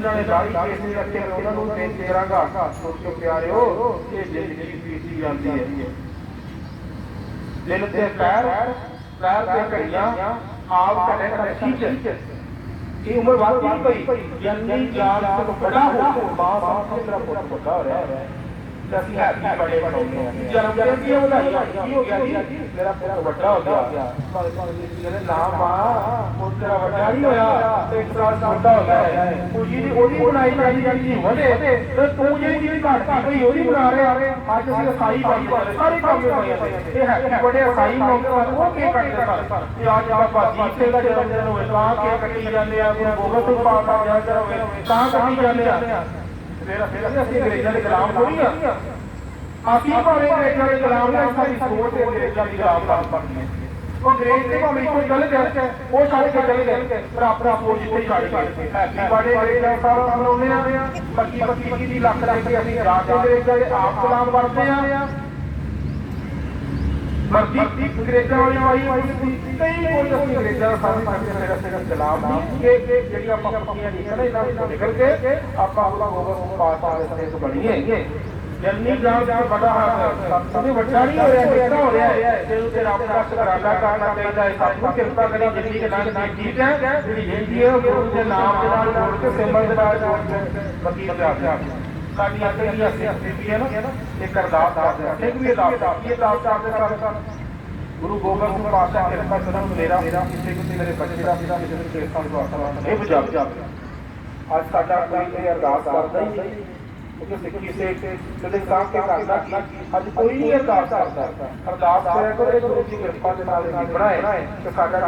ਜਿਨ੍ਹਾਂ ਨੇ ਦਾੜੀ ਕੇਸ ਨਹੀਂ ਰੱਖੇ ਮੈਂ ਉਹਨਾਂ ਨੂੰ ਬੇਨਤੀ ਕਰਾਂਗਾ ਸੋਚੋ ਪਿਆਰਿਓ, ਇਹ ਜ਼ਿੰਦਗੀ ਬੀਤੀ ਜਾਂਦੀ ਹੈ। ਦਿਲ ਤੇ ਪੈਰ ਪੈਰ ਤੇ ਘੜੀਆਂ, ਆਪ ਕਰੇ ਰੱਖੀ ਚ ਇਹ ਉਮਰ ਵਾਦੀ ਨਹੀਂ ਪਈ ਜੰਨੀ ਜਾਨ ਤੋਂ ਬੜਾ ਹੋ ਕੇ ਮਾਂ ਬਾਪ ਦੀ ਤਰ੍ਹਾਂ ਪੁੱਤ ਵੱਡਾ ਹੋ ਰਿਹਾ ਹੈ। ਤੇ ਅਸੀਂ ਹੈਪੀ ਬੜੇ ਬਣਾਉਂਦੇ ਹਾਂ। ਜਨਮ ਦਿਨ ਦੀ ਵਧਾਈਆਂ ਕੀ ਹੋ ਗਿਆ ਜੀ? ਮੇਰਾ ਪੁੱਤ ਵੱਡਾ ਹੋ ਗਿਆ। ਮੇਰੇ ਨਾਮ ਆ ਪੁੱਤ ਤੇਰਾ ਵੱਡਾ ਨਹੀਂ ਹੋਇਆ, ਤੇ ਇੱਕ ਸਾਲ ਛੋਟਾ ਹੋ ਗਿਆ। ਉਹ ਜੀ ਉਹਦੀ ਬਣਾਈ ਜਾਂਦੀ ਜਾਂਦੀ ਵਧੇ ਤੇ ਤੂੰ ਜਿਹੜੀ ਜਿਹੜੀ ਘਾਟ ਪਈ ਉਹਦੀ ਬਣਾ ਰਿਹਾ। ਅੱਜ ਅਸੀਂ ਅਸਾਈ ਬਣ ਗਏ ਸਾਰੇ ਕੰਮ ਹੋਏ ਇਹ ਹੈ ਬੜੇ ਅਸਾਈ ਮੌਕੇ ਸਨ ਉਹ ਕੀ ਕਰਦੇ ਸਨ। ਤੇ ਅੱਜ ਬਾਬਾ ਜੀਤ ਸਿੰਘ ਦਾ ਜਨਮ ਦਿਨ ਹੋਵੇ, ਤਾਂ ਕੇ ਕੱਟੀ ਜਾਂਦੇ ਆ। ਗੁਰੂ ਗੋਬਿੰਦ ਸਿੰਘ ਪਾਕ ਦਾ ਜਨਮ ਦਿਨ ਹੋਵੇ, ਤਾਂ ਕੱਟੀ ਜਾਂਦੇ ਆ। ਫਿਰ ਫਿਰ ਅਸੀਂ ਅੰਗਰੇਜ਼ਾਂ ਦੇ ਗੁਲਾਮ ਥੋੜੀ ਆ। ਅਸੀਂ ਭਾਵੇਂ ਅੰਗਰੇਜ਼ਾਂ ਦੇ ਗੁਲਾਮ ਨੇ, ਸਾਡੀ ਸੋਚ ਤੇ ਅੰਗਰੇਜ਼ਾਂ ਦੀ ਗੁਲਾਮ ਬਣ ਬਣਨੀ ਉਹ ਅੰਗਰੇਜ਼ ਦੇ ਭਾਵੇਂ ਇੱਥੋਂ ਚੱਲ ਗਏ ਉਹ ਛੱਡ ਕੇ ਚਲੇ ਗਏ ਪਰ ਆਪਣਾ ਫੌਜ ਇੱਥੇ ਛੱਡ ਗਏ। ਹੈਪੀ ਬੜੇ ਅੰਗਰੇਜ਼ਾਂ ਸਾਰਾ ਮਨਾਉਂਦੇ ਆ। ਪੱਕੀ ਪੱਕੀ ਦੀ ਲੱਖ ਲੱਖ ਕੇ ਅਸੀਂ ਜਾ ਅੰਗਰੇਜ਼ਾਂ ਦੇ ਆਪ ਗੁਲਾਮ ਬਣਦੇ ਆ। ਮਰਦੀ ਅੰਗਰੇਜ਼ਾਂ ਵਾਲੀ ਵਾਈ ਵਾਈ ਸੀ। ਕਈ ਕੋਈ ਅਸੀਂ ਅੰਗਰੇਜ਼ਾਂ ਸਾਰੇ ਸਾਡੇ ਮੇਰਾ ਸਿਰ ਗੁਲਾਮ ਨਹੀਂ ਕਿ ਕਿ ਜਿਹੜੀਆਂ ਆਪਾਂ ਪੱਕੀਆਂ ਨਹੀਂ ਕਹਿੰਦੇ ਇਹਨਾਂ ਤੋਂ ਨਿਕਲ ਕੇ ਆਪਾਂ ਆਪਣਾ ਗੋਬਰ ਪਾਸ ਆ ਕੇ ਇਸ ਬਣੀਏ ਜੰਨੀ ਜਾਨ ਦਾ ਬੜਾ ਹੱਥ ਸਭ ਵੱਡਾ ਨਹੀਂ ਹੋ ਰਿਹਾ ਕਿਹੜਾ ਹੋ ਰਿਹਾ ਹੈ? ਤੇ ਉਹ ਤੇ ਰੱਬ ਦਾ ਸ਼ੁਕਰਾਨਾ ਕਰਨਾ ਚਾਹੀਦਾ ਹੈ। ਸਭ ਨੂੰ ਕਿਰਪਾ ਕਰੀ ਜਿੰਨੀ ਕਿ ਲੰਘ ਗਈ ਠੀਕ ਹੈ, ਜਿਹੜੀ ਜ਼ਿੰਦਗੀ ਹੈ, ਉਹ ਗੁਰੂ ਦੇ ਨਾਮ ਦੇ ਨਾਲ ਜੋੜ ਕੇ ਸਿਮਰਨ ਦੇ ਨਾਲ ਜੋੜ ਕੇ ਵਕੀਲ ਤੇ ਆ ਸਾਡੀਆਂ ਕਿਹੜੀਆਂ ਸਿੱਖ ਬੀਬੀਆਂ ਨਾ ਇੱਕ ਅਰਦਾਸ ਕਰਦੇ ਆ ਇੱਕ ਵੀ ਅਰਦਾਸ ਇਹ ਅਰਦਾਸ ਕਰਦੇ ਸਰ ਗੁਰੂ ਗੋਬਿੰਦ ਸਿੰਘ ਪਾਤਸ਼ਾਹ ਕਿਰਪਾ ਕਰੋ ਮੇਰਾ ਕਿਸੇ ਕਿਸੇ ਮੇਰੇ ਬੱਚੇ ਦਾ ਕਿਸੇ ਕਿਸੇ ਦੇ ਕੇਸਾਂ ਦਾ ਵਾਸਤਾ ਇਹ ਬੁਝਾ ਬੁਝਾ ਅੱਜ ਸਾਡਾ ਕੋਈ ਇਹ ਅਰਦਾਸ ਕਰਦਾ ਹੀ ਨਹੀਂ। ਕਿਉਂਕਿ ਸਿੱਖੀ ਸੇ ਕਦੇ ਸਾਹ ਕੇ ਕਰਦਾ ਕਿ ਅੱਜ ਕੋਈ ਨਹੀਂ ਅਰਦਾਸ ਕਰਦਾ। ਅਰਦਾਸ ਕਰਿਆ ਕਰੋ ਇਹ ਗੁਰੂ ਦੀ ਕਿਰਪਾ ਦੇ ਨਾਲ ਇਹ ਬਣਾਏ। ਕਿ ਸਾਡਾ